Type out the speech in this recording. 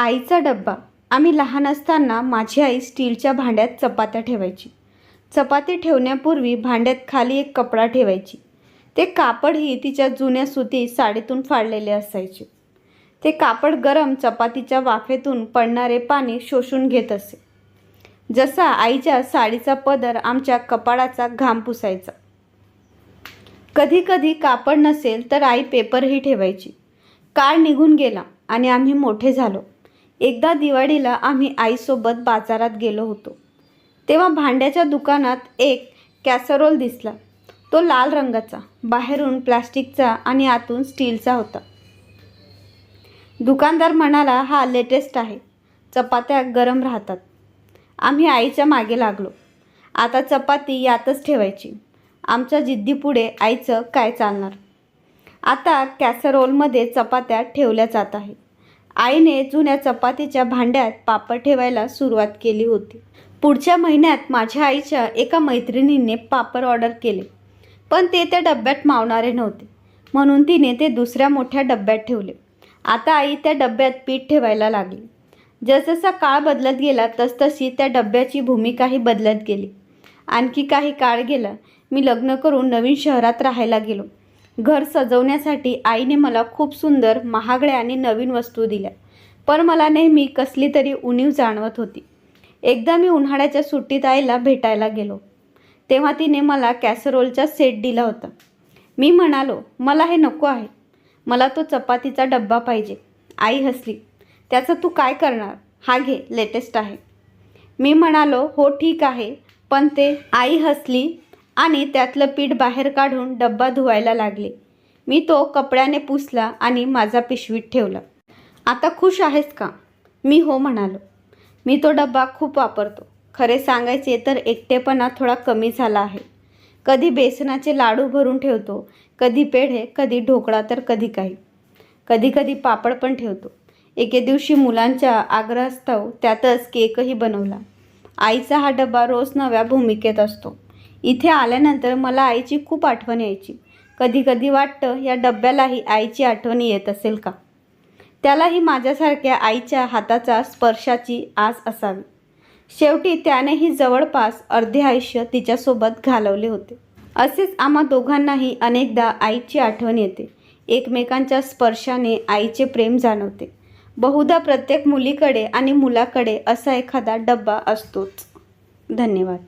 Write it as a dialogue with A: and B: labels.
A: आईचा डब्बा. आम्ही लहान असताना माझी आई स्टीलच्या भांड्यात चपात्या ठेवायची. चपाती ठेवण्यापूर्वी भांड्यात खाली एक कपडा ठेवायची. ते कापडही तिच्या जुन्या सुती साडीतून फाडलेले असायचे. ते कापड गरम चपातीच्या वाफेतून पडणारे पाणी शोषून घेत असे. जसा आईच्या साडीचा पदर आमच्या कपाळाचा घाम पुसायचा. कधी कधी कापड नसेल तर आई पेपरही ठेवायची. काळ निघून गेला आणि आम्ही मोठे झालो. एकदा दिवाळीला आम्ही आईसोबत बाजारात गेलो होतो. तेव्हा भांड्याच्या दुकानात एक कॅसरोल दिसला. तो लाल रंगाचा बाहेरून प्लास्टिकचा आणि आतून स्टीलचा होता. दुकानदार म्हणाला हा लेटेस्ट आहे. चपात्या गरम राहतात. आम्ही आईच्या मागे लागलो. आता चपाती यातच ठेवायची. आमच्या जिद्दीपुढे आईचं काय चालणार? आता कॅसरोलमध्ये चपात्या ठेवल्या जात आहे आईने जुन्या चपातीच्या भांड्यात पापड ठेवायला सुरुवात केली होती. पुढच्या महिन्यात माझ्या आईच्या एका मैत्रिणीने पापड ऑर्डर केले पण ते त्या डब्यात मावणारे नव्हते. म्हणून तिने ते दुसऱ्या मोठ्या डब्यात ठेवले. आता आई त्या डब्यात पीठ ठेवायला लागली. जसजसा काळ बदलत गेला तसतशी त्या डब्याची भूमिकाही बदलत गेली. आणखी काही काळ गेला मी लग्न करून नवीन शहरात राहायला गेलो. घर सजवण्यासाठी आईने मला खूप सुंदर महागड्या आणि नवीन वस्तू दिल्या. पण मला नेहमी कसली तरी उणीव जाणवत होती. एकदा मी उन्हाळ्याच्या सुट्टीत आईला भेटायला गेलो. तेव्हा तिने मला कॅसरोलचा सेट दिला होता. मी म्हणालो मला हे नको आहे. मला तो चपातीचा डब्बा पाहिजे. आई हसली. त्याचं तू काय करणार? हा घे लेटेस्ट आहे. मी म्हणालो हो ठीक आहे. पण ते आई हसली आणि त्यातलं पीठ बाहेर काढून डब्बा धुवायला लागले. मी तो कपड्याने पुसला आणि माझा पिशवीत ठेवला. आता खुश आहेस का? मी हो म्हणालो. मी तो डब्बा खूप वापरतो. खरे सांगायचे तर एकटेपणा थोडा कमी झाला आहे. कधी बेसनाचे लाडू भरून ठेवतो कधी पेढे कधी ढोकळा तर कधी काही. कधी कधी पापड पण ठेवतो. एके दिवशी मुलांच्या आग्रहास्तव त्यातच केकही बनवला. आईचा हा डबा रोज नव्या भूमिकेत असतो. इथे आल्यानंतर मला आईची खूप आठवण यायची. कधीकधी वाटतं या डब्यालाही आईची आठवण येत असेल का? त्यालाही माझ्यासारख्या आईच्या हाताचा स्पर्शाची आस असावी. शेवटी त्यानेही जवळपास अर्धे आयुष्य तिच्यासोबत घालवले होते. असेच आम्हा दोघांनाही अनेकदा आईची आठवण येते. एकमेकांच्या स्पर्शाने आईचे प्रेम जाणवते. बहुधा प्रत्येक मुलीकडे आणि मुलाकडे असा एखादा डब्बा असतोच. धन्यवाद.